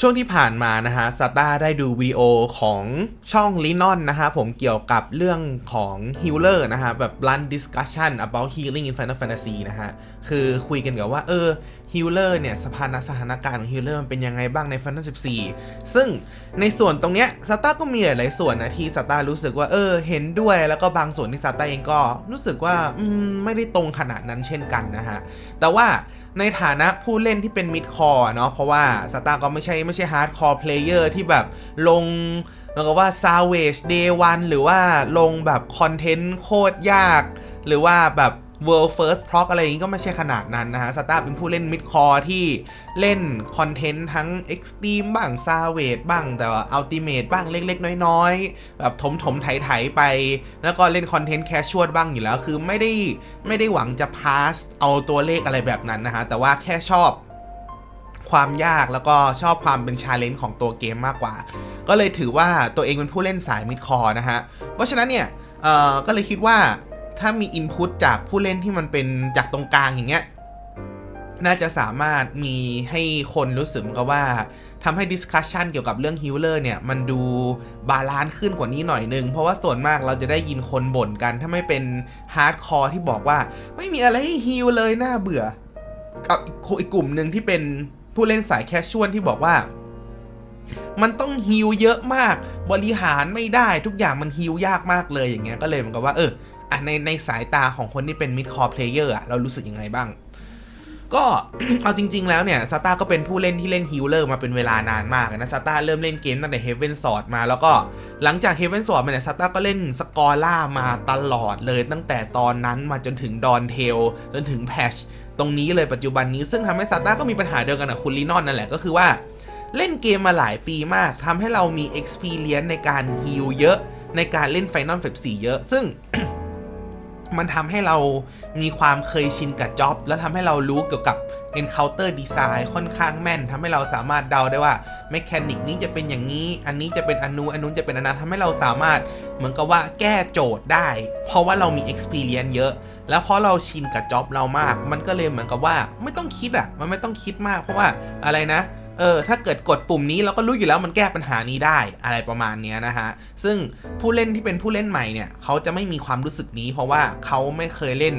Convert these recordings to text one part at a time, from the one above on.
ช่วงที่ผ่านมานะฮะสตาร์ได้ดูวีโอของช่องลินอนนะฮะผมเกี่ยวกับเรื่องของฮิลเลอร์นะฮะแบบ blunt discussion about healing in Final Fantasy นะฮะ คือคุยกันกับว่า เออฮิลเลอร์เนี่ยสถานสถานการณ์ของฮิลเลอร์มันเป็นยังไงบ้างใน Final 14ซึ่งในส่วนตรงเนี้ยสตาร์ก็มีหลายๆส่วนนะที่สตาร์รู้สึกว่าเออเห็นด้วยแล้วก็บางส่วนที่สตาร์เองก็รู้สึกว่าอืมไม่ได้ตรงขนาดนั้นเช่นกันนะฮะ แต่ว่า ในฐานะผู้เล่นที่เป็นมิดคอร์เนาะเพราะว่าสตาร์ก็ไม่ใช่ไม่ใช่ฮาร์ดคอร์เพลเยอร์ที่แบบลงแล้วก็ว่าซาวเวชเดย์วันหรือว่าลงแบบคอนเทนต์โคตรยาก หรือว่าแบบ World First Proc อะไรอย่างนี้ก็ไม่ใช่ขนาดนั้นนะฮะสตาร์เป็นผู้เล่นมิดคอร์ที่เล่นคอนเทนต์ทั้ง Extreme บ้าง Savage บ้างแต่ว่า Ultimate บ้างเล็กๆ น้อยๆ แบบถมถมๆไถๆไป แล้วก็เล่นคอนเทนต์แคชชวลบ้างอยู่แล้ว คือไม่ได้ไม่ได้หวังจะพาสเอาตัวเลขอะไรแบบนั้นนะฮะ แต่ว่าแค่ชอบความยากแล้วก็ชอบความเป็นชาเลนจ์ของตัวเกมมากกว่า ก็เลยถือว่าตัวเองเป็นผู้เล่นสายมิดคอร์นะฮะ เพราะฉะนั้นเนี่ยก็เลยคิดว่า ถ้ามีอินพุตจากผู้เล่นที่มันเป็นจากตรงกลางอย่างเงี้ยน่าจะสามารถมีให้คนรู้สึกกับว่าทำให้ดิสคัชชันเกี่ยวกับเรื่องฮิลเลอร์เนี่ย มันดูบาลานซ์ขึ้นกว่านี้หน่อยนึง เพราะว่าส่วนมากเราจะได้ยินคนบ่นกัน ถ้าไม่เป็นฮาร์ดคอร์ที่บอกว่า ไม่มีอะไรให้ฮิลเลยน่าเบื่อ กับอีกกลุ่มหนึ่งที่เป็นผู้เล่นสายแคชชวลที่บอกว่า มันต้องฮิลเยอะมาก บริหารไม่ได้ทุกอย่างมันฮิลยากมากเลยอย่างเงี้ยก็เลยเหมือนกับว่าเออ อะในในสายตาของคนที่เป็นมิดคอร์เพลเยอร์อะเรารู้สึกยังไงบ้าง ก็เอาจริง ๆ แล้วเนี่ยซาต้าก็เป็นผู้เล่นที่เล่นฮิลเลอร์มาเป็นเวลานานมากนะซาต้าเริ่มเล่นเกมตั้งแต่ Heaven Sword มาแล้วก็หลังจาก Heaven Sword มาเนี่ยซาต้าก็เล่นสกอร่ามาตลอดเลยตั้งแต่ตอนนั้นมาจนถึงดอนเทลจนถึงแพชตรงนี้เลยปัจจุบันนี้ซึ่งทำให้ซาต้าก็มีปัญหาเดียวกันกับคุณลีนอนนั่นแหละก็คือว่าเล่นเกมมาหลายปีมากทำให้เรามี experience ในการฮิลเยอะ ในการเล่น Final Fantasy เยอะ ซึ่ง มันทำให้เรามีความเคยชินกับจ็อบ แล้วทำให้เรารู้เกี่ยวกับ Encounter Design ค่อนข้างแม่นทำให้เราสามารถเดาได้ว่า m e c h a n i c นี้จะเป็นอย่างนี้ อันนี้จะเป็นอนนู้นอันนู้นจะเป็นอันนั้นทำให้เราสามารถเหมือนกับว่าแก้โจทย์ได้ เพราะว่าเรามี experience เยอะ แล้วเพราะเราชินกับจ็อบเรามาก มันก็เลยเหมือนกับว่าไม่ต้องคิดอะ มันไม่ต้องคิดมากเพราะว่าอะไรนะ เออถ้าเกิดกดปุ่มนี้เราก็รู้อยู่แล้วมันแก้ปัญหานี้ได้อะไรประมาณเนี้ยนะฮะ ซึ่งผู้เล่นที่เป็นผู้เล่นใหม่เนี่ยเขาจะไม่มีความรู้สึกนี้ เพราะว่าเขาไม่เคยเล่น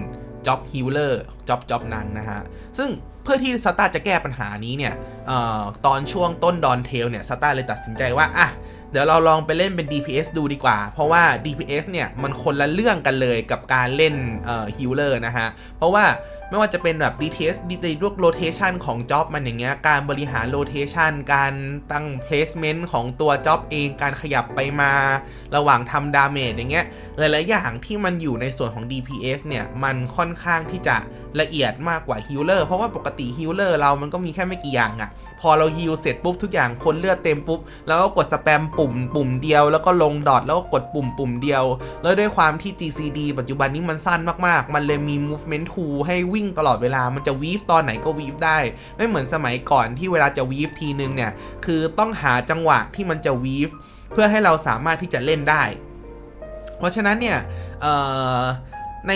Job Healer Job Job นั้นนะฮะ ซึ่งเพื่อที่สตาร์จะแก้ปัญหานี้เนี่ยออตอนช่วงต้นดอนเทลเนี่ยสตาร์เลยตัดสินใจว่าอะเดี๋ยวเราลองไปเล่นเป็น DPS ดูดีกว่า เพราะว่า DPS เนี่ยมันคนละเรื่องกันเลยกับการเล่นเอ่อ Healer นะฮะ เพราะว่าไม่ว่าจะเป็นแบบ DTS ในพวก rotation ของ job มันอย่างเงี้ยการบริหาร rotation การตั้ง placement ของตัว job เองการขยับไปมา ระหว่างทำ damage อย่างเงี้ยหลายๆอย่างที่มันอยู่ในส่วนของ DPS เนี่ย มันค่อนข้างที่จะละเอียดมากกว่า healer เพราะว่าปกติ healer เรามันก็มีแค่ไม่กี่อย่างอะพอเรา heal เสร็จปุ๊บทุกอย่างคนเลือดเต็มปุ๊บ แล้วก็กดสแปมปุ่มปุ่มเดียว แล้วก็ลงดอทแล้วก็กดปุ่มปุ่มเดียว แล้วด้วยความที่ GCD ปัจจุบันนี้มันสั้นมากๆ มันเลยมี movement tool ให้วิิ่งตลอดเวลา มันจะวีฟตอนไหนก็วีฟได้ ไม่เหมือนสมัยก่อนที่เวลาจะวีฟทีนึงเนี่ย คือต้องหาจังหวะที่มันจะวีฟเพื่อให้เราสามารถที่จะเล่นได้ เพราะฉะนั้นเนี่ย เอ่อ ใน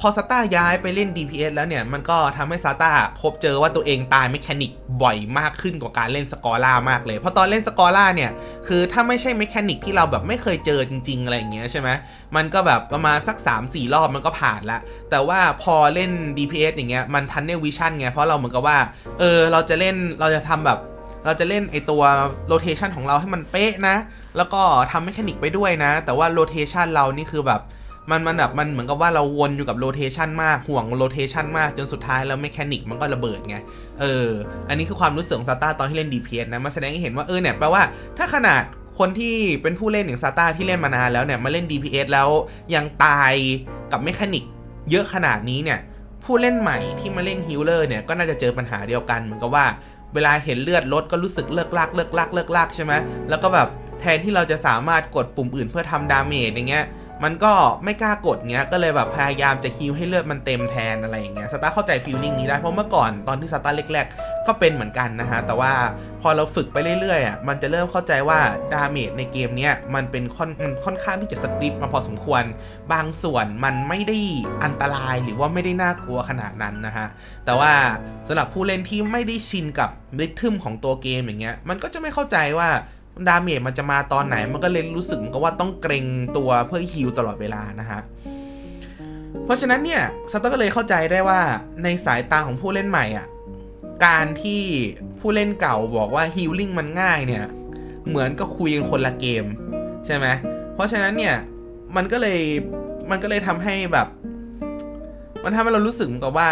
พอซาต้าย้ายไปเล่น DPS แล้วเนี่ย มันก็ทำให้ซาต้าพบเจอว่าตัวเองตายเมคานิกบ่อยมากขึ้นกว่าการเล่นสกอร่ามากเลย เพราะตอนเล่นสกอร่าเนี่ย คือถ้าไม่ใช่เมคานิกที่เราแบบไม่เคยเจอจริง ๆ อะไรอย่างเงี้ยใช่ไหมมันก็แบบประมาณสัก 3-4 รอบมันก็ผ่านละ แต่ว่าพอเล่น DPS อย่างเงี้ยมันทันเนวิชั่นไงเพราะเราเหมือนกับว่าเออเราจะเล่นเราจะทำแบบเราจะเล่นไอตัวโรเทชันของเราให้มันเป๊ะนะ แล้วก็ทำเมคานิกไปด้วยนะ แต่ว่าโรเทชันเรานี่คือแบบ มันมันแบบมันเหมือนกับว่าเราวนอยู่กับโรเทชันมากห่วงโรเทชันมากจนสุดท้ายแล้วเมคานิกมันก็ระเบิดไง เออ อันนี้คือความรู้สึกของซาต้าตอนที่เล่น DPS นะมาแสดงให้เห็นว่าเออเนี่ยแปลว่าถ้าขนาดคนที่เป็นผู้เล่นอย่างซาต้าที่เล่นมานานแล้วเนี่ยมาเล่น DPS แล้วยังตายกับเมคานิกเยอะขนาดนี้เนี่ยผู้เล่นใหม่ที่มาเล่นฮิลเลอร์เนี่ยก็น่าจะเจอปัญหาเดียวกันเหมือนกับว่าเวลาเห็นเลือดลดก็รู้สึกเลิกลากเลิกลากเลิกลากใช่ไหมแล้วก็แบบแทนที่เราจะสามารถกดปุ่มอื่นเพื่อทำดาเมจอย่างเงี้ย มันก็ไม่กล้ากดเงี้ยก็เลยแบบพยายามจะฮิวให้เลือดมันเต็มแทนอะไรอย่างเงี้ยสตาร์เข้าใจฟีลลิ่งนี้ได้เพราะเมื่อก่อนตอนที่สตาร์แรกๆ ก็เป็นเหมือนกันนะฮะแต่ว่าพอเราฝึกไปเรื่อยๆอะมันจะเริ่มเข้าใจว่าดาเมจในเกมเนี้ยมันเป็นค่อนมันค่อนข้างที่จะสตริปมาพอสมควร บางส่วนมันไม่ได้อันตรายหรือว่าไม่ได้น่ากลัวขนาดนั้นนะฮะแต่ว่าสำหรับผู้เล่นที่ไม่ได้ชินกับริทึมของตัวเกมอย่างเงี้ยมันก็จะไม่เข้าใจว่า ดาเมจมันจะมาตอนไหน มันก็เลยรู้สึกเหมือนกับว่าต้องเกรงตัวเพื่อฮิลตลอดเวลานะฮะ เพราะฉะนั้นเนี่ยสตอร์ก็เลยเข้าใจได้ว่าในสายตาของผู้เล่นใหม่อะ การที่ผู้เล่นเก่าบอกว่าฮิลลิ่งมันง่ายเนี่ย เหมือนก็คุยกันคนละเกม ใช่ไหม เพราะฉะนั้นเนี่ยมันก็เลยมันก็เลยทำให้แบบ มันทำให้เรารู้สึกเหมือนกับว่า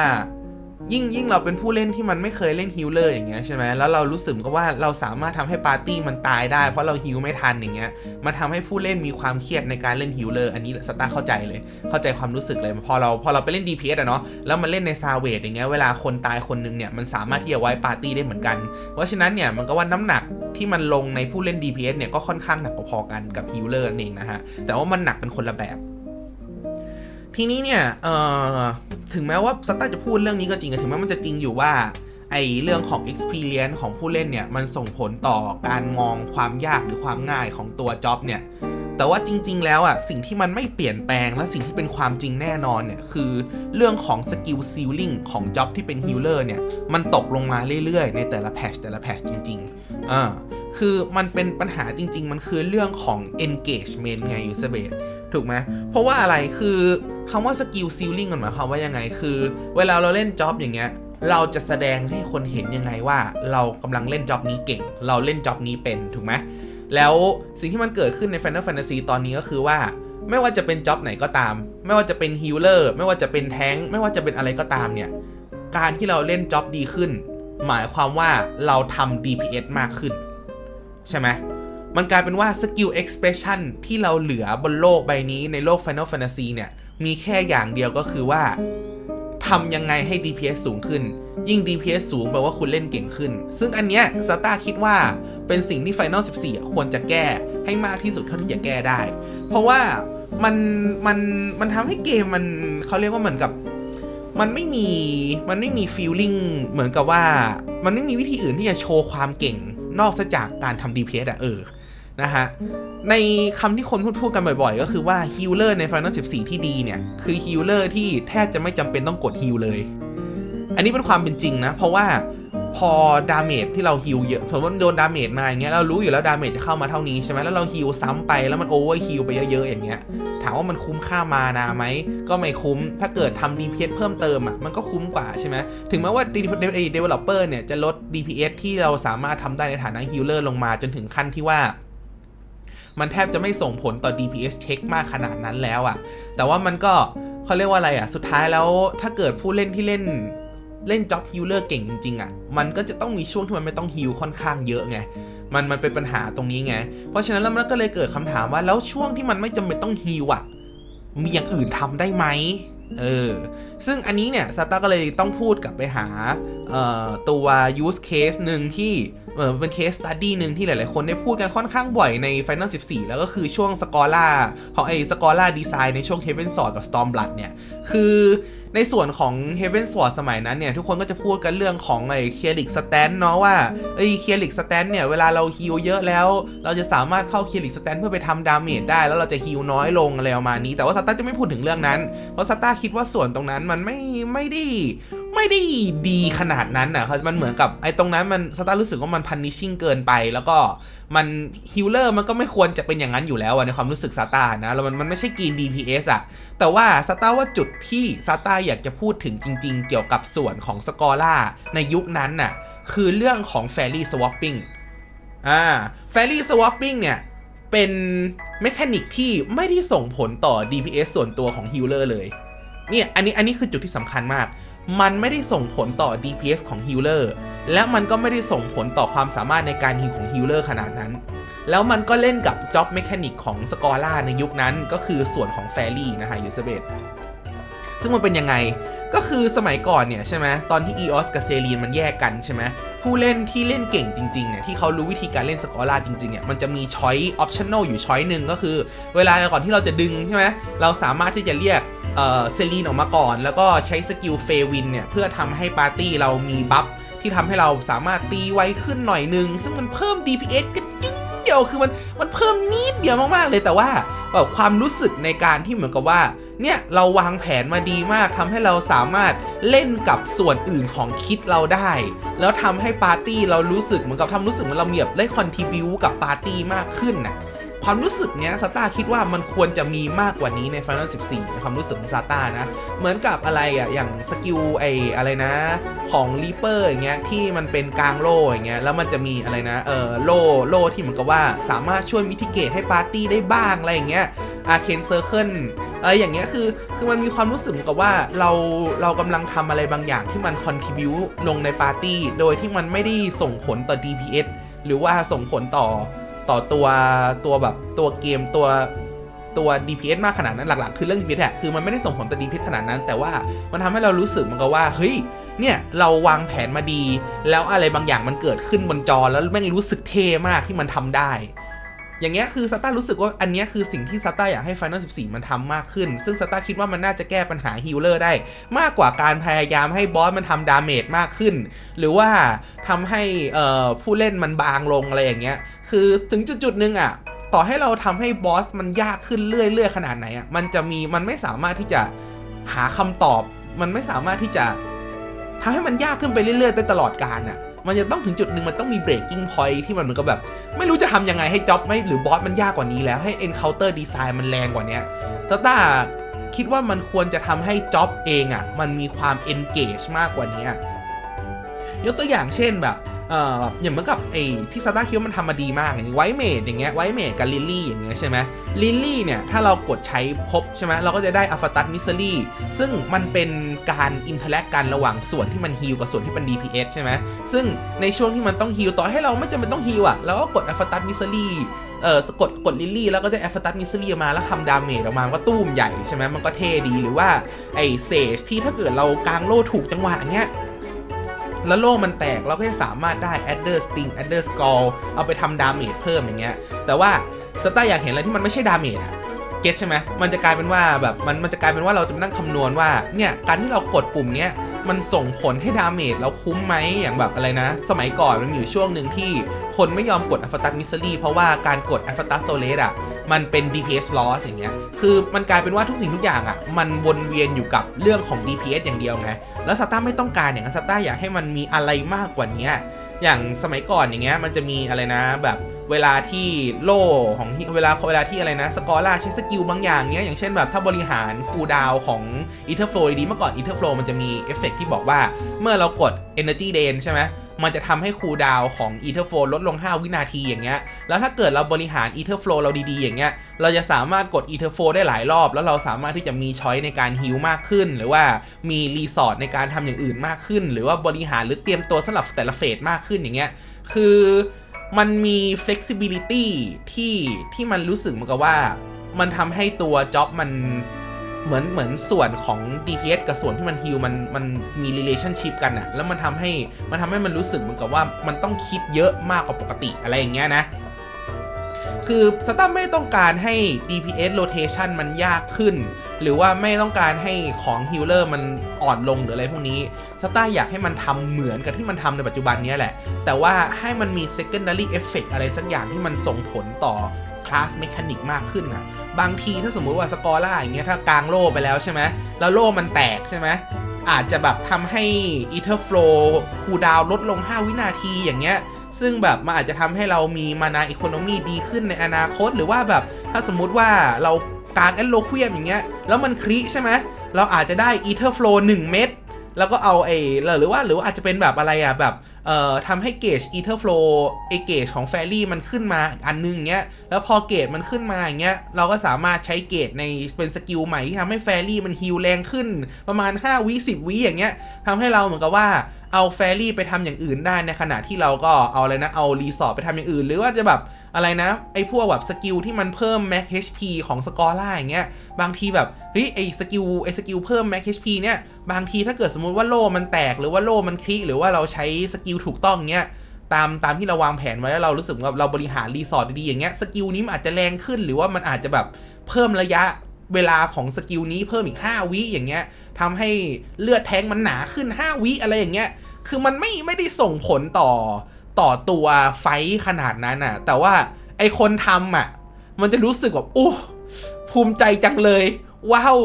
ยิ่งยิ่งเราเป็นผู้เล่นที่มันไม่เคยเล่นฮิลเลอร์อย่างเงี้ยใช่ไหมแล้วเรารู้สึกกับว่าเราสามารถทำให้ปาร์ตี้มันตายได้เพราะเราฮิลไม่ทันอย่างเงี้ยมันทำให้ผู้เล่นมีความเครียดในการเล่นฮิลเลอร์อันนี้สตาร์เข้าใจเลยเข้าใจความรู้สึกเลยพอเราพอเราไปเล่น DPS อะเนาะแล้วมันเล่นในซาเวดอย่างเงี้ยเวลาคนตายคนหนึงเนี่ยมันสามารถที่จะไว้ปาร์ตี้ได้เหมือนกัน เพราะฉะนั้นเนี่ยมันก็ว่าน้ำหนักที่มันลงในผู้เล่น DPS เนี่ยก็ค่อนข้างหนักพอๆกันกับฮิลเลอร์นั่นเองนะฮะแต่ว่ามันหนักเป็นคนละแบบ ทีนี้เนี่ยเอ่อถึงแม้ว่าสตาร์จะพูดเรื่องนี้ก็จริงอะถึงแม้มันจะจริงอยู่ว่าไอเรื่องของ experience ของผู้เล่นเนี่ย มันส่งผลต่อการมองความยากหรือความง่ายของตัวจ็อบเนี่ย แต่ว่าจริง ๆ แล้วอะสิ่งที่มันไม่เปลี่ยนแปลงและสิ่งที่เป็นความจริงแน่นอนเนี่ย คือเรื่องของสกิลซีลิงของจ็อบที่เป็นฮิลเลอร์เนี่ย มันตกลงมาเรื่อย ๆ ในแต่ละแพชแต่ละแพชจริงๆอ่าคือมันเป็นปัญหาจริง ๆ มันคือเรื่องของ engagement ไงยูเซเบตถูกไหมเพราะว่าอะไรคือ คำว่าสกิลซีลิงมันหมายความว่ายังไง คือ เวลาเราเล่นจ็อบอย่างเงี้ยเราจะแสดงให้คนเห็นยังไงว่า เรากำลังเล่นจ็อบนี้เก่ง เราเล่นจ็อบนี้เป็นถูกไหมแล้วสิ่งที่มันเกิดขึ้นใน Final Fantasy ตอนนี้ก็คือว่า ไม่ว่าจะเป็นจ็อบไหนก็ตาม ไม่ว่าจะเป็นฮีลเลอร์ไม่ว่าจะเป็นแท้งค์ไม่ว่าจะเป็นอะไรก็ตามเนี่ยการที่เราเล่นจ็อบดีขึ้น หมายความว่าเราทำ DPS มากขึ้น ใช่ไหมมันกลายเป็นว่าสกิล expression ที่เราเหลือบนโลกใบนี้ในโลก Final Fantasy เนี่ย มีแค่อย่างเดียวก็คือว่าทำยังไงให้ DPS สูงขึ้น ยิ่ง DPS สูงแปลว่าคุณเล่นเก่งขึ้น ซึ่งอันเนี้ยสตาร์คิดว่าเป็นสิ่งที่ Final 14 ควรจะแก้ให้มากที่สุดเท่าที่จะแก้ได้ เพราะว่ามันมันมันทำให้เกมมันเขาเรียกว่าเหมือนกับมันไม่มีมันไม่มี feeling เหมือนกับว่า มันไม่มีวิธีอื่นที่จะโชว์ความเก่งนอกจากการทำ DPS อะเออ นะฮะ ในคำที่คนพูดพูดกันบ่อยๆ ก็คือว่าฮิลเลอร์ใน Final 14 ที่ดีเนี่ย คือฮิลเลอร์ที่แทบจะไม่จำเป็นต้องกดฮิลเลย อันนี้เป็นความเป็นจริงนะ เพราะว่าพอดาเมจที่เราฮิลเยอะสมมติว่าโดนดาเมจมาอย่างเงี้ยเรารู้อยู่แล้วดาเมจจะเข้ามาเท่านี้ใช่ไหมแล้วเราฮิลซ้ำไปแล้วมันโอเวอร์ฮิลไปเยอะๆอย่างเงี้ยถามว่ามันคุ้มค่ามานาไหมก็ไม่คุ้ม ถ้าเกิดทำ DPS เพิ่มเติมอะมันก็คุ้มกว่าใช่ไหมถึงแม้ว่า developer เนี่ยจะลด DPS ที่เราสามารถทำได้ในฐานะ healer ลงมาจนถึงขั้นที่ว่า มันแทบจะไม่ส่งผลต่อ DPS เช็คมากขนาดนั้นแล้วอะ่ะแต่ว่ามันก็เขาเรียกว่าอะไรอะ่ะสุดท้ายแล้วถ้าเกิดผู้เล่นที่เล่นเล่นจ็อบฮิลเลอร์เก่งจริงๆอะ่ะ มันก็จะต้องมีช่วงที่มันไม่ต้องฮิลค่อนข้างเยอะไง มันมันเป็นปัญหาตรงนี้ไง เพราะฉะนั้นแล้วมันก็เลยเกิดคำถามว่าแล้วช่วงที่มันไม่จำเป็นต้องฮิลอะ มีอย่างอื่นทำได้ไหม เออ ซึ่งอันนี้เนี่ยซาต้าก็เลยต้องพูดกลับไปหาออตัว use case หนึ่งที่ เออเป็น case study หนึ่งที่หลาย ๆ คนได้พูดกันค่อนข้างบ่อยใน Final 14 แล้วก็คือช่วงสกอล่าของไอ้สกอล่าดีไซน์ในช่วง Heaven Sword กับ Stormblood เนี่ย คือในส่วนของ Heaven Sword สมัยนั้นเนี่ย ทุกคนก็จะพูดกันเรื่องของไอ้เคียริกสแตนเนาะว่าไอ้เคียริกสแตนเนี่ย เวลาเราฮิลเยอะแล้ว เราจะสามารถเข้าเคียริกสแตนเพื่อไปทำดาเมจได้ แล้วเราจะฮิลน้อยลงอะไรประมาณนี้ แต่ว่าซัตตาจะไม่พูดถึงเรื่องนั้น เพราะซัตตาคิดว่าส่วนตรงนั้นมันไม่ไม่ได้ ไม่ได้ดีขนาดนั้นอะมันเหมือนกับไอ้ตรงนั้นมันสตาร์รู้สึกว่ามันพันนิชิ่งเกินไป แล้วก็มันฮิลเลอร์มันก็ไม่ควรจะเป็นอย่างนั้นอยู่แล้วในความรู้สึกซาตานะแล้วมันมันไม่ใช่กรีน DPS อะแต่ว่าซาตาว่าจุดที่ซาตาอยากจะพูดถึงจริง ๆ เกี่ยวกับส่วนของสกอล่าในยุคนั้นน่ะคือเรื่องของ Fairy Swapping อ่า Fairy Swapping เนี่ยเป็นเมคานิกที่ไม่ได้ส่งผลต่อ DPS ส่วนตัวของฮิลเลอร์เลยเนี่ยอันนี้อันนี้คือจุดที่สำคัญมาก มันไม่ได้ส่งผลต่อ DPS ของฮิลเลอร์และมันก็ไม่ได้ส่งผลต่อความสามารถในการฮิลของฮิลเลอร์ขนาดนั้น แล้วมันก็เล่นกับจ็อบเมคานิกของสกอร่าในยุคนั้นก็คือส่วนของแฟรี่นะฮะยูเซเบตซึ่งมันเป็นยังไงก็คือสมัยก่อนเนี่ยใช่ไหมตอนที่ EOS กับเซรีนมันแยกกันใช่ไหมผู้เล่นที่เล่นเก่งจริงๆเนี่ยที่เขารู้วิธีการเล่นสกอร่าจริงๆเนี่ยมันจะมีช้อยออปชั่นอลอยู่ช้อยหนึ่งก็คือ เวลาก่อนที่เราจะดึงใช่ไหมเราสามารถที่จะเรียก เอ่อเซรีนออกมาก่อน แล้วก็ใช้สกิลเฟวินเนี่ย เพื่อทำให้ปาร์ตี้เรามีบัฟที่ทำให้เราสามารถตีไวขึ้นหน่อยนึง ซึ่งมันเพิ่ม DPS ก็ยิ่งเดียวคือมันมันเพิ่มนิดเดียวมากๆเลยแต่ว่าแบบความรู้สึกในการที่เหมือนกับว่าเนี่ยเราวางแผนมาดีมากทำให้เราสามารถเล่นกับส่วนอื่นของคิดเราได้ แล้วทำให้ปาร์ตี้เรารู้สึกเหมือนกับทำรู้สึกเหมือนเรามีแบบได้คอนทิบิวกับปาร์ตี้มากขึ้นน่ะ ความรู้สึกเนี้ยซาต้าคิดว่ามันควรจะมีมากกว่านี้ในฟ Final 14ในความรู้สึกของซาต้านะ เหมือนกับอะไรอะอย่างสกิลไออะไรนะ ของรีเปอร์อย่างเงี้ยที่มันเป็นกลางโล่อย่างเงี้ยแล้วมันจะมีอะไรนะเออโล่โล่ที่เหมือนกับว่าสามารถช่วยมิทิเกตให้ปาร์ตี้ได้บ้างอะไรอย่างเงี้ยอาเคนเซอร์เคิลอะไรอย่างเงี้ยคือคือมันมีความรู้สึกเหมือนกับว่าเราเรากำลังทำอะไรบางอย่างที่มันคอนทิบิวลงในปาร์ตี้โดยที่มันไม่ได้ส่งผลต่อ DPS หรือว่าส่งผลต่อ ต่อตัวตัวแบบตัวเกมตัวตัว DPS มากขนาดนั้นหลักๆ คือเรื่อง DPS อะคือมันไม่ได้ส่งผลต่อ DPS ขนาดนั้น แต่ว่ามันทำให้เรารู้สึกเหมือนก็ว่าเฮ้ยเนี่ยเราวางแผนมาดี แล้วอะไรบางอย่างมันเกิดขึ้นบนจอแล้วแม่งรู้สึกเท่มากที่มันทำได้ อย่างเงี้ยคือซาต้ารู้สึกว่าอันเนี้ยคือสิ่งที่ซาต้าอยากให้ Final 14 มันทำมากขึ้น ซึ่งซาต้าคิดว่ามันน่าจะแก้ปัญหาฮิลเลอร์ได้ มากกว่าการพยายามให้บอสมันทำดาเมจมากขึ้น หรือว่าทำให้เอ่อผู้เล่นมันบางลงอะไรอย่างเงี้ย คือถึงจุดๆนึงอะต่อให้เราทำให้บอสมันยากขึ้นเรื่อยๆขนาดไหนอะมันจะมีมันไม่สามารถที่จะหาคำตอบ มันไม่สามารถที่จะทำให้มันยากขึ้นไปเรื่อยๆได้ตลอดกาลอะ มันจะต้องถึงจุดหนึ่งมันต้องมี breaking point ที่มันเหมือนกับแบบ ไม่รู้จะทำยังไงให้จ็อบไม่หรือบอสมันยากกว่านี้แล้วให้ encounter design มันแรงกว่านี้ตาต้าคิดว่ามันควรจะทำให้จ็อบเองอะมันมีความ engage มากกว่านี้อะยกตัวอย่างเช่นแบบ เอ่อแบบอย่างเหมือนกับไอ้ที่ซาต้าคิวมันทำมาดีมากอย่างไวเมดอย่างเงี้ยไวเมดกับลิลลี่อย่างเงี้ยใช่ไหมลิลลี่เนี่ย ถ้าเรากดใช้ครบใช่ไหมเราก็จะได้อัฟตัสมิสซิลี่ซึ่งมันเป็นการอินเทอร์แลกกันระหว่างส่วนที่มันฮีลกับส่วนที่เป็น DPS ใช่ไหมซึ่งในช่วงที่มันต้องฮีลต่อให้เราไม่จำเป็นต้องฮีลอะเราก็กดอัฟตัสมิสซิลี่เออกดกดลิลลี่แล้วก็จะอัฟตัสมิสซิลี่มาแล้วทำดาเมจออกมาก็ตู้มใหญ่ใช่ไหมมันก็เท่ดีหรือว่าไอ้เซจที่ถ้าเกิดเรากางโล่ถูกจังหวะเงี้ย แล้วโล่มันแตกเราก็จะสามารถได้ adder sting adder skull เอาไปทำดาเมจเพิ่มอย่างเงี้ย แต่ว่าสต้าอยากเห็นอะไรที่มันไม่ใช่ดาเมจอะเก็ตใช่ไหมมันจะกลายเป็นว่าแบบมันมันจะกลายเป็นว่าเราจะมานั่งคำนวณว่าเนี่ยการที่เรากดปุ่มเนี้ยมันส่งผลให้ดาเมจเราคุ้มไหมอย่างแบบอะไรนะ สมัยก่อนมันอยู่ช่วงหนึ่งที่คนไม่ยอมกดอัฟตัสมิสซิลี่เพราะว่าการกดอัฟตัสโซเลสอะ มันเป็น DPS loss อย่างเงี้ย คือมันกลายเป็นว่าทุกสิ่งทุกอย่างอะมันวนเวียนอยู่กับเรื่องของ DPS อย่างเดียวไง แล้วซาต้าไม่ต้องการอย่างนั้นซาต้าอยากให้มันมีอะไรมากกว่านี้ อย่างสมัยก่อนอย่างเงี้ย มันจะมีอะไรนะแบบเวลาที่โล่ของเวลาเวลาที่อะไรนะสกอร่าใช้สกิลบางอย่างเงี้ยอย่างเช่นแบบถ้าบริหารคูดาวของ e t h e r Flow ดีเมื่อก่อน e t h e r Flow มันจะมีเอฟเฟกที่บอกว่าเมื่อเรากด Energy Drain ใช่ไหม มันจะทำให้คูลดาวของ e t h e r Flow ลดลง 5 วินาทีอย่างเงี้ย แล้วถ้าเกิดเราบริหาร e t h e r Flow เราดีๆ อย่างเงี้ย เราจะสามารถกด e t h e r Flow ได้หลายรอบ แล้วเราสามารถที่จะมีช้อยในการฮิลมากขึ้น หรือว่ามีรีสอร์ทในการทำอย่างอื่นมากขึ้น หรือว่าบริหารหรือเตรียมตัวสำหรับแต่ละเฟสมากขึ้นอย่างเงี้ย คือมันมี flexibility ที่ที่มันรู้สึกเหมือนกับว่า มันทำให้ตัวจ็อบมัน เหมือนเหมือนส่วนของ DPS กับส่วนที่มันฮิลมันมันมี relationship กันอะแล้วมันทำให้มันทำให้มันรู้สึกเหมือนกับว่ามันต้องคิดเยอะมากกว่าปกติอะไรอย่างเงี้ยนะ คือสตัมไม่ได้ต้องการให้ DPS rotation มันยากขึ้น หรือว่าไม่ต้องการให้ของฮิลเลอร์มันอ่อนลงหรืออะไรพวกนี้สต้าอยากให้มันทำเหมือนกับที่มันทำในปัจจุบันนี้แหละ แต่ว่าให้มันมี secondary effect อะไรสักอย่างที่มันส่งผลต่อคลาสเมคานิกมากขึ้นนะ บางทีถ้าสมมุติว่าสกอร่าอย่างเงี้ยถ้ากลางโล่ไปแล้วใช่ไหมแล้วโล่มันแตกใช่ไหมอาจจะแบบทำให้ Ether Flow คูดาวลดลง 5 วินาทีอย่างเงี้ยซึ่งแบบมันอาจจะทำให้เรามีมานาอีโคโนมีดีขึ้นในอนาคต หรือว่าแบบถ้าสมมุติว่าเรากางแอนโลควียมอย่างเงี้ยแล้วมันคริใช่ไหมเราอาจจะได้อีเทอร์โฟล1เม็ดแล้วก็เอาไอ้หรือว่าหรือว่าอาจจะเป็นแบบอะไรอะแบบ เอ่อทำให้เกจอีเทอร์โฟลเอเกจของแฟรี่มันขึ้นมาอันนึงอย่างเงี้ย แล้วพอเกจมันขึ้นมาอย่างเงี้ย เราก็สามารถใช้เกจในเป็นสกิลใหม่ที่ทำให้แฟรี่มันฮิลแรงขึ้น ประมาณ 5 วิ10 วิอย่างเงี้ยทำให้เราเหมือนกับว่าเอาแฟรี่ไปทำอย่างอื่นได้ในขณะที่เราก็เอาอะไรนะ เอารีสอร์ทไปทำอย่างอื่น หรือว่าจะแบบ อะไรนะไอ้พวกแบบสกิลที่มันเพิ่ม Max HP ของสกอร่าอย่างเงี้ยบางทีแบบเฮ้ยไอ้สกิลไอ้สกิลเพิ่ม Max HP เนี่ยบางทีถ้าเกิดสมมุติว่าโล่มันแตกหรือว่าโล่มันคลิหรือว่าเราใช้สกิลถูกต้องเงี้ยตามตามที่เราวางแผนไว้แล้วเรารู้สึกว่าเราบริหารรีสอร์ทดีๆอย่างเงี้ยสกิลนี้มันอาจจะแรงขึ้นหรือว่ามันอาจจะแบบเพิ่มระยะเวลาของสกิลนี้เพิ่มอีก 5 วิอย่างเงี้ยทำให้เลือดแทงมันหนาขึ้น 5 วิอะไรอย่างเงี้ยคือมันไม่ไม่ได้ส่งผลต่อ ต่อตัวไฟขนาดนั้นอะ แต่ว่าไอคนทำอะ มันจะรู้สึกแบบอู้ภูมิใจจังเลยว้าว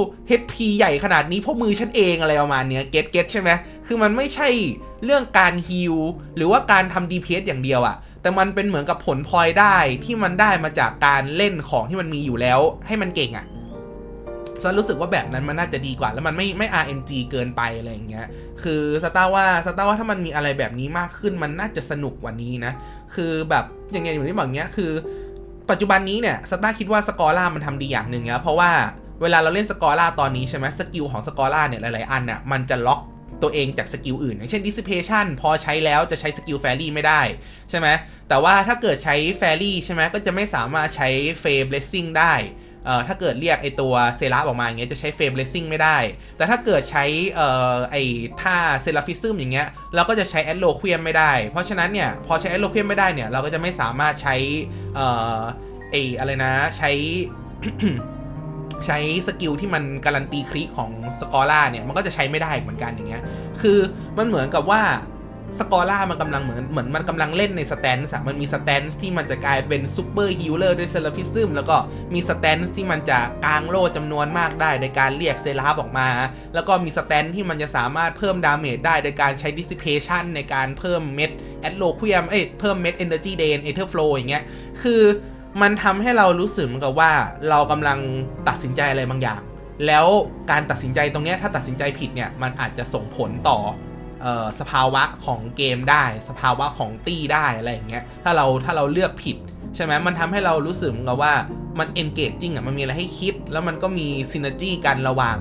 HP ใหญ่ขนาดนี้เพราะมือฉันเองอะไรประมาณเนี้ยเก็ตเก็ตใช่ไหมคือมันไม่ใช่เรื่องการฮิลหรือว่าการทำ DPS อย่างเดียวอะแต่มันเป็นเหมือนกับผลพลอยได้ที่มันได้มาจากการเล่นของที่มันมีอยู่แล้วให้มันเก่งอะ ฉันรู้สึกว่าแบบนั้นมันน่าจะดีกว่า แล้วมันไม่ไม่ RNG เกินไปอะไรอย่างเงี้ย คือสตาร์ว่าสตาร์ว่าถ้ามันมีอะไรแบบนี้มากขึ้นมันน่าจะสนุกกว่านี้นะ คือแบบยังไงอย่างที่บอกเงี้ยคือ ปัจจุบันนี้เนี่ยสตาร์คิดว่าสกอร่ามันทำดีอย่างหนึ่งนะเพราะว่าเวลาเราเล่นสกอร่าตอนนี้ใช่ไหมสกิลของสกอร่าเนี่ยหลาย ๆ อันน่ะมันจะล็อกตัวเองจากสกิลอื่น อย่างเช่น dissipation พอใช้แล้วจะใช้สกิลแฟรี่ไม่ได้ ใช่ไหมแต่ว่าถ้าเกิดใช้แฟรี่ใช่ไหมก็จะไม่สามารถใช้เฟย์เบลซิ่งได้ เอ่อถ้าเกิดเรียกไอตัวเซราฟออกมาอย่างเงี้ยจะใช้เฟย์เบลซิ่งไม่ได้ แต่ถ้าเกิดใช้เอ่อไอท่าเซราฟิซึมอย่างเงี้ยเราก็จะใช้แอดโลควียมไม่ได้ เพราะฉะนั้นเนี่ยพอใช้แอดโลควียมไม่ได้เนี่ยเราก็จะไม่สามารถใช้เอ่อไออะไรนะใช้ใช้สกิลที่มันการันตีคลิกของสกอร่าเนี่ยมันก็จะใช้ไม่ได้เหมือนกันอย่างเงี้ยคือมันเหมือนกับว่า สกอร่ามันกำลังเหมือนเหมือนมันกำลังเล่นในสแตนส์มันมีสแตนส์ที่มันจะกลายเป็นซูเปอร์ฮิลเลอร์ด้วยเซลฟิซึมแล้วก็มีสแตนส์ที่มันจะกางโล่จำนวนมากได้ในการเรียกเซราฟออกมา แล้วก็มีสแตนที่มันจะสามารถเพิ่มดาเมจได้โดยการใช้ดิส i ิเพชันในการเพิ่มเม็ดแอดโลควียมเอ้ยเพิ่มเม็ดเอนเนอร์จีเดนเอเทอร์ฟลูอย่างเงี้ยคือมันทำให้เรารู้สึกเหมือนกับว่าเรากำลังตัดสินใจอะไรบางอย่าง แล้วการตัดสินใจตรงเนี้ยถ้าตัดสินใจผิดเนี่ยมันอาจจะส่งผลต่อ สภาวะของเกมได้ สภาวะของตี้ได้อะไรอย่างเงี้ยถ้าเราถ้าเราเลือกผิดใช่ไหมมันทำให้เรารู้สึกเหมือนกับว่ามัน engaging อะมันมีอะไรให้คิด แล้วมันก็มี synergy กันระหว่าง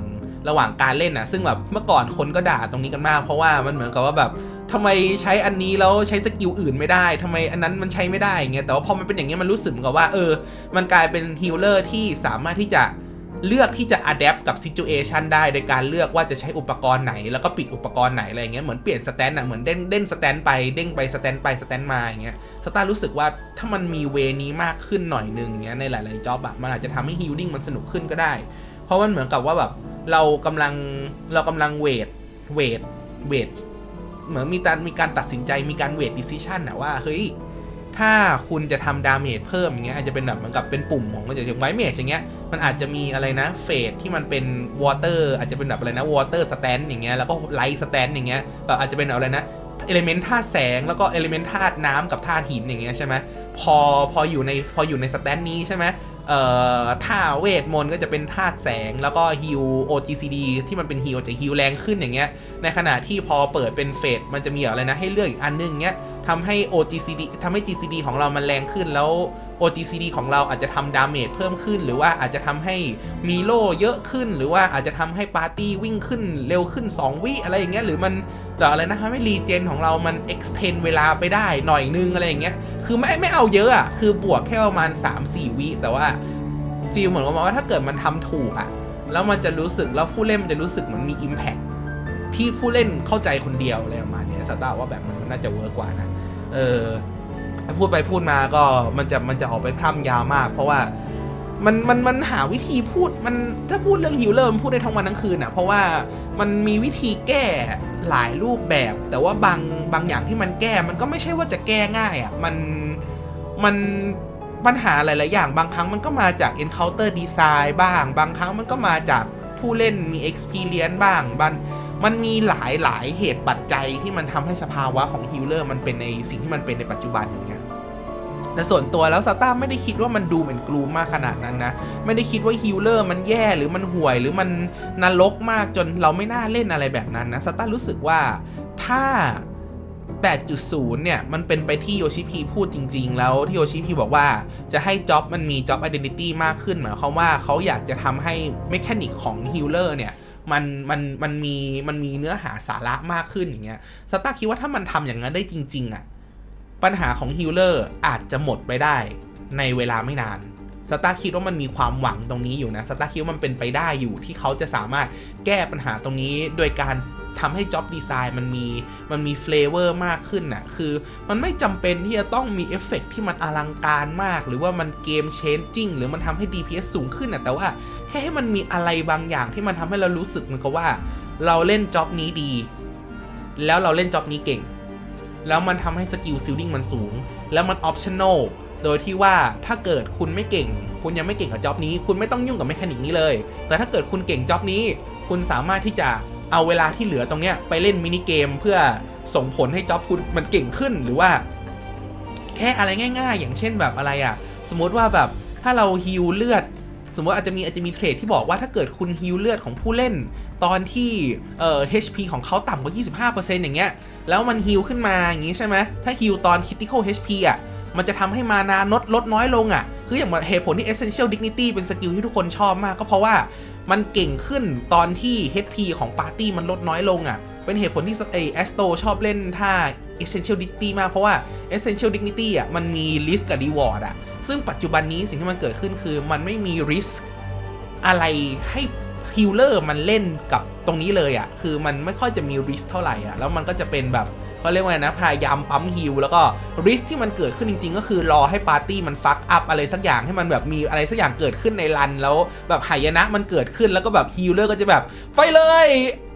ระหว่างการเล่นอะซึ่งแบบเมื่อก่อนคนก็ด่าตรงนี้กันมาก เพราะว่ามันเหมือนกับว่าแบบทำไมใช้อันนี้แล้วใช้สกิลอื่นไม่ได้ทำไมอันนั้นมันใช้ไม่ได้อย่างเงี้ยแต่ว่าพอมันเป็นอย่างเงี้ยมันรู้สึกเหมือนกับว่าเออ มันกลายเป็นฮิลเลอร์ที่สามารถที่จะ เลือกที่จะอัดแอปกับซิจูเอชันได้โดยการเลือกว่าจะใช้อุปกรณ์ไหน แล้วก็ปิดอุปกรณ์ไหนอะไรอย่างเงี้ยเหมือนเปลี่ยนสแตนอะเหมือนเด้นเด้นสแตนไปเด้งไปสแตนไปสแตนมาอย่างเงี้ยสตาร์รู้สึกว่าถ้ามันมีเวนี้มากขึ้นหน่อยนึงเงี้ยในหลายๆจ็อบอะมันอาจจะทำให้ฮิลลิ่งมันสนุกขึ้นก็ได้ เพราะมันเหมือนกับว่าแบบเรากำลังเรากำลังเวทเวทเวทเหมือนมีการมีการตัดสินใจมีการเวทดิสซิชันอะว่าเฮ้ย ถ้าคุณจะทำดาเมจเพิ่มอย่างเงี้ยอาจจะเป็นแบบเหมือนกับเป็นปุ่มของมันอย่างไวเมจอย่างเงี้ยมันอาจจะมีอะไรนะเฟสที่มันเป็นวอเตอร์อาจจะเป็นแบบอะไรนะวอเตอร์สแตนอย่างเงี้ยแล้วก็ไลท์สแตนอย่างเงี้ยแบบอาจจะเป็นอะไรนะเอลิเมนต์ธาตุแสงแล้วก็เอลิเมนต์ธาตุน้ำกับธาตุหินอย่างเงี้ยใช่ไหมพอพออยู่ในพออยู่ในสแตนนี้ใช่ไหม เอ่อท่าเวทมนต์ก็จะเป็นธาตุแสงแล้วก็ฮิล OGCD ที่มันเป็นฮิลจะฮิลแรงขึ้นอย่างเงี้ย ในขณะที่พอเปิดเป็นเฟสมันจะมีอะไรนะให้เลือกอีกอันนึงเงี้ยทำให้ OGCD ทำให้ GCD ของเรามันแรงขึ้นแล้ว OGCD ของเราอาจจะทำดาเมจเพิ่มขึ้น หรือว่าอาจจะทำให้มีโล่เยอะขึ้น หรือว่าอาจจะทำให้ปาร์ตี้วิ่งขึ้นเร็วขึ้น 2 วิอะไรอย่างเงี้ยหรือมัน ออะไรนะทำให้รีเจนของเรามัน extend เวลาไปได้หน่อยนึงอะไรอย่างเงี้ย คือไม่ไม่เอาเยอะอะ คือบวกแค่ประมาณ 3-4 วิแต่ว่าฟีลเหมือนว่าถ้าเกิดมันทำถูกอะ แล้วมันจะรู้สึกแล้วผู้เล่นมันจะรู้สึกเหมือนมี impact ที่ผู้เล่นเข้าใจคนเดียวอะไรประมาณนี้สตาร์ว่าแบบนั้นมันน่าจะเวิร์กกว่านะ เออพูดไปพูดมาก็มันจะมันจะออกไปพร่ำยาวมาก เพราะว่า มันมันมันหาวิธีพูดมันถ้าพูดเรื่องฮิวเลอร์มันพูดได้ทั้งวันทั้งคืนอะ เพราะว่ามันมีวิธีแก้หลายรูปแบบ แต่ว่าบางบางอย่างที่มันแก้มันก็ไม่ใช่ว่าจะแก้ง่ายอะมันมันปัญหาหลาย ๆ อย่าง บางครั้งมันก็มาจาก encounter design บ้าง บางครั้งมันก็มาจากผู้เล่นมี experience บ้างบางมันมีหลายหลายเหตุปัจจัยที่มันทำให้สภาวะของฮิลเลอร์มันเป็นในสิ่งที่มันเป็นในปัจจุบันอย่างเงี้ย แต่ส่วนตัวแล้วสตาร์ไม่ได้คิดว่ามันดูเหมือนกลูมมากขนาดนั้นนะ ไม่ได้คิดว่าฮิลเลอร์มันแย่หรือมันห่วยหรือมันนรกมากจนเราไม่น่าเล่นอะไรแบบนั้นนะสตาร์รู้สึกว่าถ้า 8.0 เนี่ย มันเป็นไปที่โยชิพีพูดจริง ๆ แล้วที่โยชิพีบอกว่าจะให้จ็อบมันมีจ็อบ identity มากขึ้นหมายความว่าเขาอยากจะทำให้เมคานิกของฮิลเลอร์เนี่ยมันมันมันมีมันมีเนื้อหาสาระมากขึ้นอย่างเงี้ยสตาร์คิดว่าถ้ามันทำอย่างนั้นได้จริง ๆอะ ปัญหาของฮิลเลอร์อาจจะหมดไปได้ในเวลาไม่นานสตาร์คิดว่ามันมีความหวังตรงนี้อยู่นะสตาร์คิดว่ามันเป็นไปได้อยู่ที่เขาจะสามารถแก้ปัญหาตรงนี้โดยการทำให้ Job Design มันมีมันมีเฟลเวอร์มากขึ้นน่ะคือมันไม่จำเป็นที่จะต้องมีเอฟเฟกต์ที่มันอลังการมาก หรือว่ามันเกมเชนจิ้งหรือมันทำให้ DPS สูงขึ้นน่ะแต่ว่าแค่ให้มันมีอะไรบางอย่างที่มันทำให้เรารู้สึกเหมือนกับว่า เราเล่นจ็อบนี้ดี แล้วเราเล่นจ็อบนี้เก่ง แล้วมันทำให้สกิลซิลลิ่งมันสูง แล้วมันออปชั่น l โดยที่ว่าถ้าเกิดคุณไม่เก่ง คุณยังไม่เก่งกับจ็อบนี้ คุณไม่ต้องยุ่งกับแมคานิกนี้เลย แต่ถ้าเกิดคุณเก่งจ็อบนี้ คุณสามารถที่จะเอาเวลาที่เหลือตรงเนี้ยไปเล่นมินิเกมเพื่อส่งผลให้จ็อบคุณมันเก่งขึ้นหรือว่า แค่อะไรง่ายๆ อย่างเช่นแบบอะไรอะ่ะสมมติว่าแบบถ้าเราฮิลเลือด สมมติอาจจะมีอาจจะมีเทรดที่บอกว่าถ้าเกิดคุณฮิลเลือดของผู้เล่น ตอนที่เอ่อ HP ของเขาต่ำกว่า 25%อย่างเงี้ย แล้วมันฮิลขึ้นมาอย่างงี้ใช่ไหมถ้าฮิลตอน critical HP อะมันจะทำให้มานาลดลดน้อยลงอะ คืออย่างเหตุผลที่ essential dignity เป็นสกิลที่ทุกคนชอบมากก็เพราะว่ามันเก่งขึ้นตอนที่ HP ของปาร์ตี้มันลดน้อยลงอะ เป็นเหตุผลที่ไอแอสโตชอบเล่นท่า essential dignity มากเพราะว่า essential dignity อะมันมี risk กับ reward อะ ซึ่งปัจจุบันนี้สิ่งที่มันเกิดขึ้นคือมันไม่มี risk อะไรให้ ฮิลเลอร์มันเล่นกับตรงนี้เลยอะ่ะ คือมันไม่ค่อยจะมีริสเท่าไหร่อะ แล้วมันก็จะเป็นแบบเขาเรียกว่าไงนะพยายามปั๊มฮิลแล้วก็ริสที่มันเกิดขึ้นจริง ๆ ก็คือรอให้ปาร์ตี้มันฟักอัพอะไรสักอย่างให้มันแบบมีอะไรสักอย่างเกิดขึ้นในรันแล้วแบบหายนะมันเกิดขึ้นแล้วก็แบบฮิลเลอร์ก็จะแบบไปเลย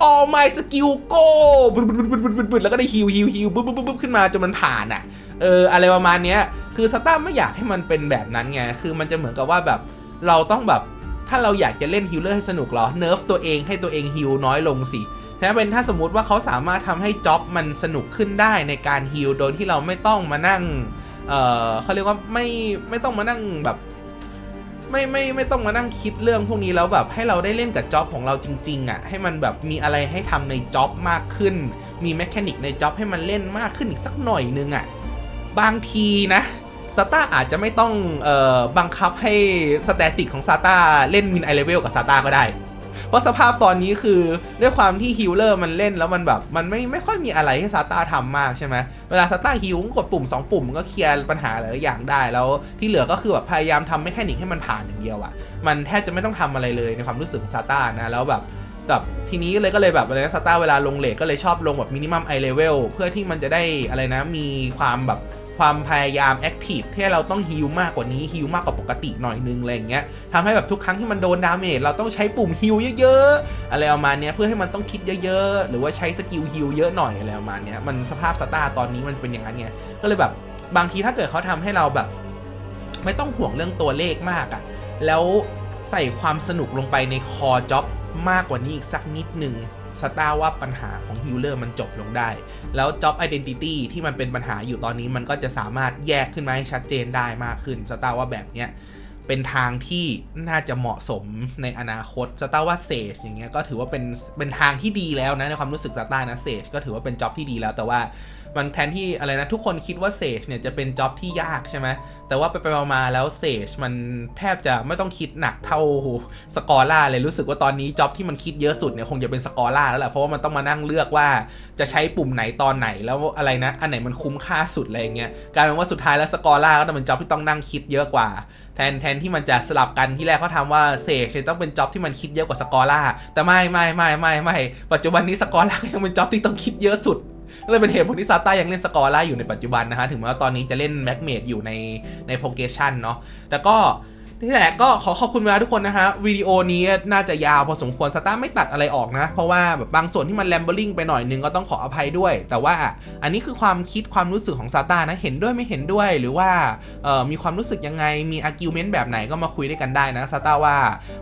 all my skill go บึดบึดบึดบึดบึดบึดแล้วก็ได้ฮิลฮิลฮิลบึ๊บบึ๊บบึ๊บขึ้นมาจนมันผ่านอะเอออะไรประมาณเนี้ยคือสตาร์ไม่อยากให้มันเป็นแบบนั้นไงคือมันจะเหมือนกับว่าแบบเราต้องแบบ ถ้าเราอยากจะเล่นฮิลเลอร์ให้สนุกเหรอ เนิร์ฟตัวเองให้ตัวเองฮิลน้อยลงสิถ้าเป็นถ้าสมมติว่าเขาสามารถทำให้จ็อบมันสนุกขึ้นได้ในการฮิลโดยที่เราไม่ต้องมานั่ง เออเขาเรียกว่าไม่ไม่ต้องมานั่งแบบไม่ไม่ไม่ต้องมานั่งคิดเรื่องพวกนี้แล้วแบบให้เราได้เล่นกับจ็อบของเราจริงๆอะ่ะให้มันแบบมีอะไรให้ทำในจ็อบมากขึ้น มีแมคานิกในจ็อบให้มันเล่นมากขึ้นอีกสักหน่อยนึงอะ่ะบางทีนะ ซาต้าอาจจะไม่ต้องออบังคับให้สแตติกของซาต้าเล่นมินไอเลเวลกับซาต้าก็ได้ เพราะสภาพตอนนี้คือด้วยความที่ฮิลเลอร์มันเล่นแล้วมันแบบมันไม่ไม่ค่อยมีอะไรให้ซาต้าทำมากใช่ไหมเวลาซาต้าฮิลกดปุ่ม 2 ปุ่มก็เคลียร์ปัญหาหลายอย่างได้ แล้วที่เหลือก็คือแบบพยายามทำแมคานิกให้มันผ่านอย่างเดียวอะมันแทบจะไม่ต้องทำอะไรเลยในความรู้สึกซาต้านะแล้วแบบแบบทีนี้เลยก็เลยแบบอะไรนะซาต้าเวลาลงเลทก็เลยชอบลงแบบมินิมัมไอเลเวลเพื่อที่มันจะได้อะไรนะมีความแบบ ความพยายามแอคทีฟที่เราต้องฮิลมากกว่านี้ฮิลมากกว่าปกติหน่อยนึงอะไรอย่างเงี้ยทำให้แบบทุกครั้งที่มันโดนดาเมจเราต้องใช้ปุ่มฮิลเยอะๆอะไรประมาณเนี้ยเพื่อให้มันต้องคิดเยอะๆ หรือว่าใช้สกิลฮิลเยอะหน่อยอะไรประมาณเนี้ยมันสภาพสตาร์ตอนนี้มันเป็นอย่างนั้นไงก็เลยแบบบางทีถ้าเกิดเขาทำให้เราแบบ ไม่ต้องห่วงเรื่องตัวเลขมากอะแล้วใส่ความสนุกลงไปในคอจ็อบมากกว่านี้อีกสักนิดหนึ่ง สตาร์ว่าปัญหาของฮิลเลอร์มันจบลงได้ แล้วจ็อบไอดีนิตี้ที่มันเป็นปัญหาอยู่ตอนนี้มันก็จะสามารถแยกขึ้นมาให้ชัดเจนได้มากขึ้นสตาร์ว่าแบบเนี้ยเป็นทางที่น่าจะเหมาะสมในอนาคตสตาร์ว่าเซจอย่างเงี้ยก็ถือว่าเป็นเป็นทางที่ดีแล้วนะในความรู้สึกสตาร์นะเซจก็ถือว่าเป็นจ็อบที่ดีแล้วแต่ว่า มันแทนที่อะไรนะ ทุกคนคิดว่าเซจเนี่ยจะเป็นจ็อบที่ยากใช่ไหมแต่ว่าไปไปมาๆแล้วเซจมันแทบจะไม่ต้องคิดหนักเท่าสกอร่าเลยรู้สึกว่าตอนนี้จ็อบที่มันคิดเยอะสุดเนี่ยคงจะเป็นสกอร่าแล้วแหละเพราะว่ามันต้องมานั่งเลือกว่าจะใช้ปุ่มไหนตอนไหนแล้วอะไรนะ อันไหนมันคุ้มค่าสุดอะไรเงี้ยกลายเป็นว่าสุดท้ายแล้วสกอร่าก็ต้องเป็นจ็อบที่ต้องนั่งคิดเยอะกว่าแทนแทนที่มันจะสลับกันที่แรกเขาทำว่าเซกจะต้องเป็นจ็อบที่มันคิดเยอะกว่าสกอร่าแต่ไม่ไม่ไม่ไม่ไม่ปัจจุบันนี้สกอร่ายังเป็นจ็อบที่ต้องคิดเยอะสุด ก็เลยเป็นเหตุผลที่ซาต้ายังเล่นสกอร่าอยู่ในปัจจุบันนะฮะ ถึงแม้ว่าตอนนี้จะเล่นแม็กเมดอยู่ในในโปรเกชันเนาะ แต่ก็นี่แหละก็ขอขอบคุณเวลาทุกคนนะฮะวิดีโอนี้น่าจะยาวพอสมควรซาต้าไม่ตัดอะไรออกนะ เพราะว่าแบบบางส่วนที่มันแลมเบอร์ลิงไปหน่อยนึงก็ต้องขออภัยด้วย แต่ว่าอันนี้คือความคิดความรู้สึกของซาต้านะเห็นด้วยไม่เห็นด้วยหรือว่ามีความรู้สึกยังไงมีอาร์กิวเมนต์แบบไหนก็มาคุยด้วยกันได้นะซาต้าว่า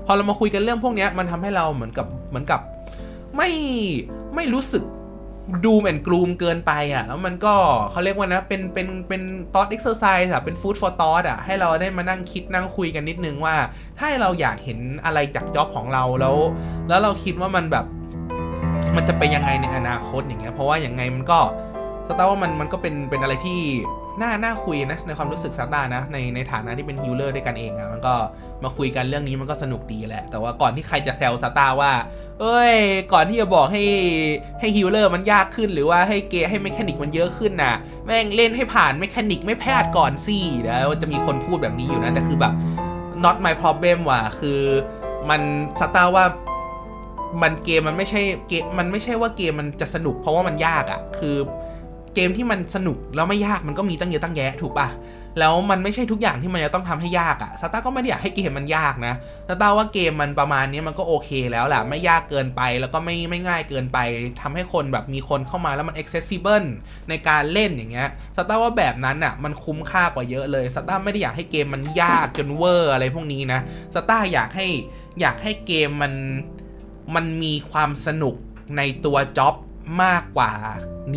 พอเรามาคุยกันเรื่องพวกนี้มันทำให้เราเหมือนกับเหมือนกับไม่ไม่รู้สึก ดูเหมือนกลูมเกินไปอะแล้วมันก็เขาเรียกว่านะ เป็นเป็นเป็นตอสเอ็กซ์เซอร์ไซส์อะเป็นฟู้ดฟอร์ตอสอะให้เราได้มานั่งคิดนั่งคุยกันนิดนึงว่า ถ้าเราอยากเห็นอะไรจากจ็อบของเราแล้ว แล้วเราคิดว่ามันแบบ มันจะเป็นยังไงในอนาคตอย่างเงี้ยเพราะว่าอย่างไงมันก็ สตาร์ว่ามันมันก็เป็นเป็นอะไรที่น่าน่าคุยนะในความรู้สึกซาตานะในในฐานะที่เป็นฮิลเลอร์ด้วยกันเองอะมันก็มาคุยกันเรื่องนี้มันก็สนุกดีแหละ แต่ว่าก่อนที่ใครจะแซวซาตาว่า เอ้ย ก่อนที่จะบอกให้ให้ฮิลเลอร์มันยากขึ้นหรือว่าให้เกให้เมคานิกมันเยอะขึ้นน่ะ แม่งเล่นให้ผ่านเมคานิกไม่แพทย์ก่อนสิแล้วจะมีคนพูดแบบนี้อยู่นะ แต่คือแบบ not my problem ว่ะคือมันสตาร์ว่ามันเกมมันไม่ใช่เกมมันไม่ใช่ว่าเกมมันจะสนุกเพราะว่ามันยากอะ่ะคือ เกมที่มันสนุกแล้วไม่ยากมันก็มีตั้งเยอะตั้งแยะถูกปะแล้วมันไม่ใช่ทุกอย่างที่มันจะต้องทำให้ยากอะสตาร์ก็ไม่ได้อยากให้เกมมันยากนะสตาร์ว่าเกมมันประมาณนี้มันก็โอเคแล้วแหละไม่ยากเกินไปแล้วก็ไม่ไม่ง่ายเกินไปทำให้คนแบบมีคนเข้ามาแล้วมัน accessible ในการเล่นอย่างเงี้ยสตาร์ว่าแบบนั้นอะมันคุ้มค่ากว่าเยอะเลยสตาร์ไม่ได้อยากให้เกมมันยากจนเวอร์อะไรพวกนี้นะสตาร์อยากให้อยากให้เกมมันมันมีความสนุกในตัวจ็อบ มากกว่า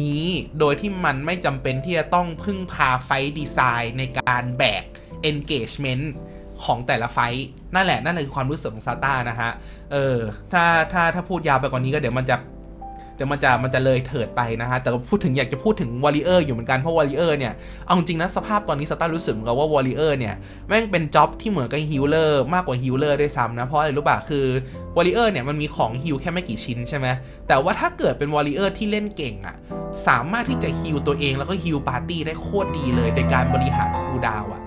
นี้ โดยที่มันไม่จำเป็นที่จะต้องพึ่งพาไฟดีไซน์ในการแบก engagement ของแต่ละไฟท์นั่นแหละ นั่นแหละคือความรู้สึกของซาต้านะฮะ เออ ถ้าถ้าถ้าพูดยาวไปกว่านี้ก็เดี๋ยวมันจะ เดี๋ยวมันจะมันจะเลยเถิดไปนะฮะแต่พูดถึงอยากจะพูดถึงวอริเออร์อยู่เหมือนกันเพราะวอริเออร์เนี่ยเอาจริงนะสภาพตอนนี้สตาร์รู้สึกเหมือนกับว่าวอริเออร์เนี่ยแม่งเป็นจ็อบที่เหมือนกับฮิลเลอร์มากกว่าฮิลเลอร์ด้วยซ้ำนะเพราะอะไรรู้ป่ะคือวอริเออร์เนี่ยมันมีของฮิลแค่ไม่กี่ชิ้นใช่ไหมแต่ว่าถ้าเกิดเป็นวอริเออร์ที่เล่นเก่งอะสามารถที่จะฮิลตัวเองแล้วก็ฮิลปาร์ตี้ได้โคตรดีเลยในการบริหารคูดาวน์อะ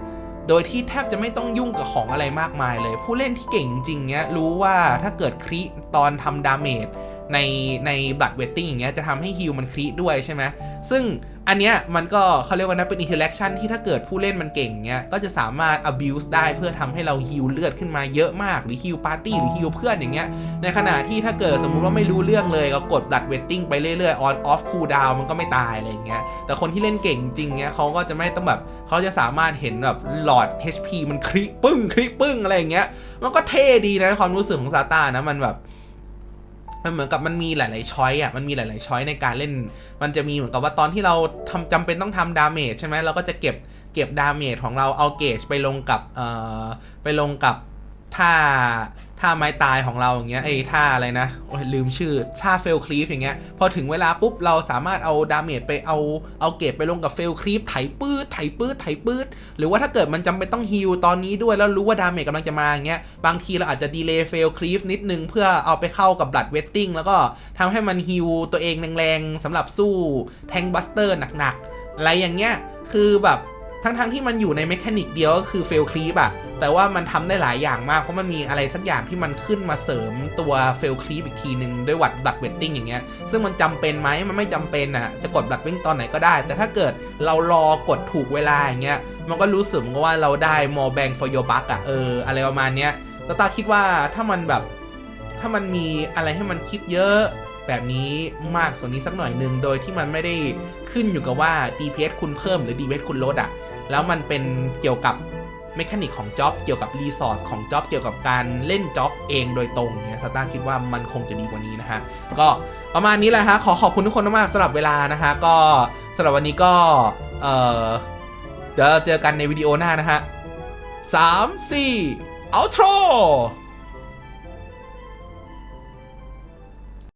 โดยที่แทบจะไม่ต้องยุ่งกับของอะไรมากมายเลย ผู้เล่นที่เก่งจริงเนี้ยรู้ว่าถ้าเกิดคริตอนทำดาเมจ ในในบัตเวทติ้งอย่างเงี้ยจะทำให้ฮิลมันคริด้วยใช่ไหมซึ่งอันเนี้ยมันก็เขาเรียกว่านะเป็นอินเทอร์แอคชั่นที่ถ้าเกิดผู้เล่นมันเก่งเงี้ยก็จะสามารถ abuse ได้เพื่อทำให้เราฮิลเลือดขึ้นมาเยอะมาก หรือฮิลปาร์ตี้หรือฮิลเพื่อนอย่างเงี้ยในขณะที่ถ้าเกิดสมมุติว่าไม่รู้เรื่องเลยก็กดบัตเวทติ้งไปเรื่อยๆ on off cool down มันก็ไม่ตายอะไรเงี้ยแต่คนที่เล่นเก่งจริงเงี้ยเขาก็จะไม่ต้องแบบเขาจะสามารถเห็นแบบหลอด HP มันคริปึ้งคริปึ้งอะไรอย่างเงี้ยมันก็เท่ดีนะความรู้สึกของซาตานะมันแบบ มันเหมือนกับมันมีหลาย ๆ ช้อยอะ มันมีหลาย ๆ ช้อยในการเล่น มันจะมีเหมือนกับว่าตอนที่เราทำจำเป็นต้องทำดาเมจใช่ไหมเราก็จะเก็บเก็บดาเมจของเราเอาเกจไปลงกับเอ่อไปลงกับ ท่าท่าไม้ตายของเราอย่างเงี้ยไอ้ท่าอะไรนะโอ้ยลืมชื่อท่าเฟลคลีฟอย่างเงี้ยพอถึงเวลาปุ๊บเราสามารถเอาดาเมจไปเอาเอาเกจไปลงกับเฟลคลีฟไถปื้ดไถปื้ดไถปื้ดหรือว่าถ้าเกิดมันจำเป็นต้องฮิลตอนนี้ด้วยแล้วรู้ว่าดาเมจกำลังจะมาอย่างเงี้ยบางทีเราอาจจะดีเลย์เฟลคลีฟนิดนึงเพื่อเอาไปเข้ากับบลัดเวทติ้งแล้วก็ทำให้มันฮิลตัวเองแรงๆสำหรับสู้แทงบัสเตอร์หนักๆอะไรอย่างเงี้ยคือแบบ ทั้งๆที่มันอยู่ในเมคานิกเดียวก็คือเฟลคลีปอะแต่ว่ามันทำได้หลายอย่างมาก เพราะมันมีอะไรสักอย่างที่มันขึ้นมาเสริมตัวเฟลคลีปอีกทีหนึ่งด้วยวัดบลัดเวทติ้งอย่างเงี้ย ซึ่งมันจำเป็นไหมมันไม่จำเป็นอะจะกดบลัดวิ่งตอนไหนก็ได้ แต่ถ้าเกิดเรารอกดถูกเวลาอย่างเงี้ย มันก็รู้สึกว่าเราได้ more bang for your buck อะเออ อะไรประมาณเนี้ยแล้วตาคิดว่าถ้ามันแบบ ถ้ามันมีอะไรให้มันคิดเยอะแบบนี้มากส่วนนี้สักหน่อยหนึ่งโดยที่มันไม่ได้ขึ้นอยู่กับว่า DPS คุณเพิ่มหรือ DPS คุณลดอะ แล้วมันเป็นเกี่ยวกับเมคานิกของจ็อบเกี่ยวกับรีสอร์ทของจ็อบเกี่ยวกับการเล่นจ็อบเองโดยตรงเนี่ยสตาร์คิดว่ามันคงจะดีกว่านี้นะฮะ ก็ประมาณนี้แหละฮะ ขอขอบคุณทุกคนมากๆสำหรับเวลานะฮะ ก็สำหรับวันนี้ก็ เออเดี๋ยวเจอกันในวิดีโอหน้านะฮะสามสี่ outro